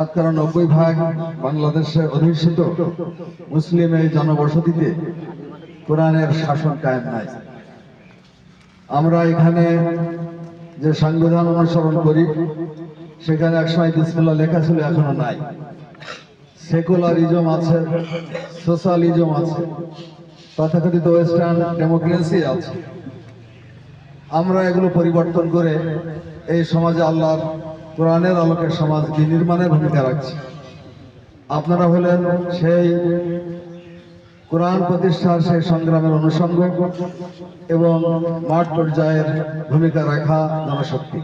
শতকরা নব্বই ভাগ বাংলাদেশে অধিষ্ঠিত মুসলিম এই জনবসতিতে কোরআনের শাসন কায়েম নাই। আমরা এখানে যে সংবিধান অনুসরণ করি, সেখানে একসময় বিসমিল্লা লেখা ছিল, এখনও নাই। সেকুলারিজম আছে, সোশ্যালিজম আছে, তথাকথিত ওয়েস্টার্ন ডেমোক্রেসি আছে। আমরা এগুলো পরিবর্তন করে এই সমাজে আল্লাহর কোরআনের আলোকে সমাজ বিনির্মাণের ভূমিকা রাখছি? আপনারা হলেন সেই কোরআন প্রতিষ্ঠার সেই সংগ্রামের অনুষঙ্গ এবং মাঠ পর্যায়ের ভূমিকা রাখা জনশক্তি।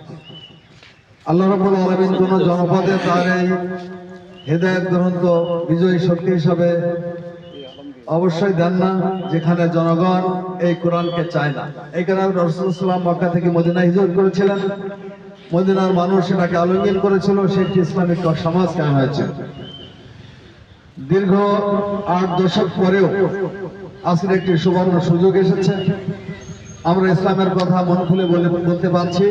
আল্লাহ রব্বুল আলামিন কোন জনপদে তার এই হেদায়ত গ্রন্থ বিজয়ী শক্তি হিসাবে অবশ্যই দেন না, যেখানে জনগণ এই কোরআনকে চায় না। এই কারণে রসুলাম মক্কা থেকে মদিনা হিজরত করেছিলেন। মদিনার মানুষ এটাকে আলিঙ্গন করেছিল সেটি ইসলামিক সমাজ কেন হয়েছে? দীর্ঘ আট দশক পরেও আজকের একটি সুবর্ণ সুযোগ এসেছে। আমরা ইসলামের কথা মন খুলে বলে বলতে পারছি।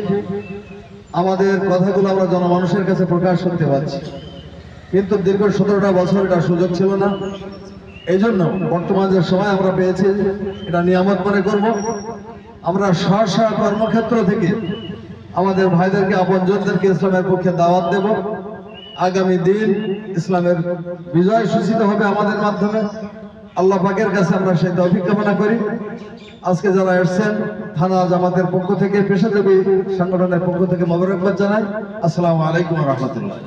আমাদের কথাগুলো আমরা জনমানুষের কাছে প্রকাশ করতে পারছি। কিন্তু দীর্ঘ সতেরোটা বছর এটা সুযোগ ছিল না। এই জন্য বর্তমান যে সময় আমরা পেয়েছি, এটা নিয়ামত মনে করব। আমরা স্ব স্ব কর্মক্ষেত্র থেকে আমাদের ভাইদেরকে, আপনজনদেরকে ইসলামের পক্ষে দাওয়াত দেব। আগামী দিন ইসলামের বিজয় সূচিত হবে আমাদের মাধ্যমে। আল্লাহ পাকের কাছে আমরা সেই কামনা করি। আজকে যারা এসছেন, থানা জামাতের পক্ষ থেকে, পেশাজীবী সংগঠনের পক্ষ থেকে মোবারকবাদ জানাই। আসসালামু আলাইকুম রহমতুল্লাহ।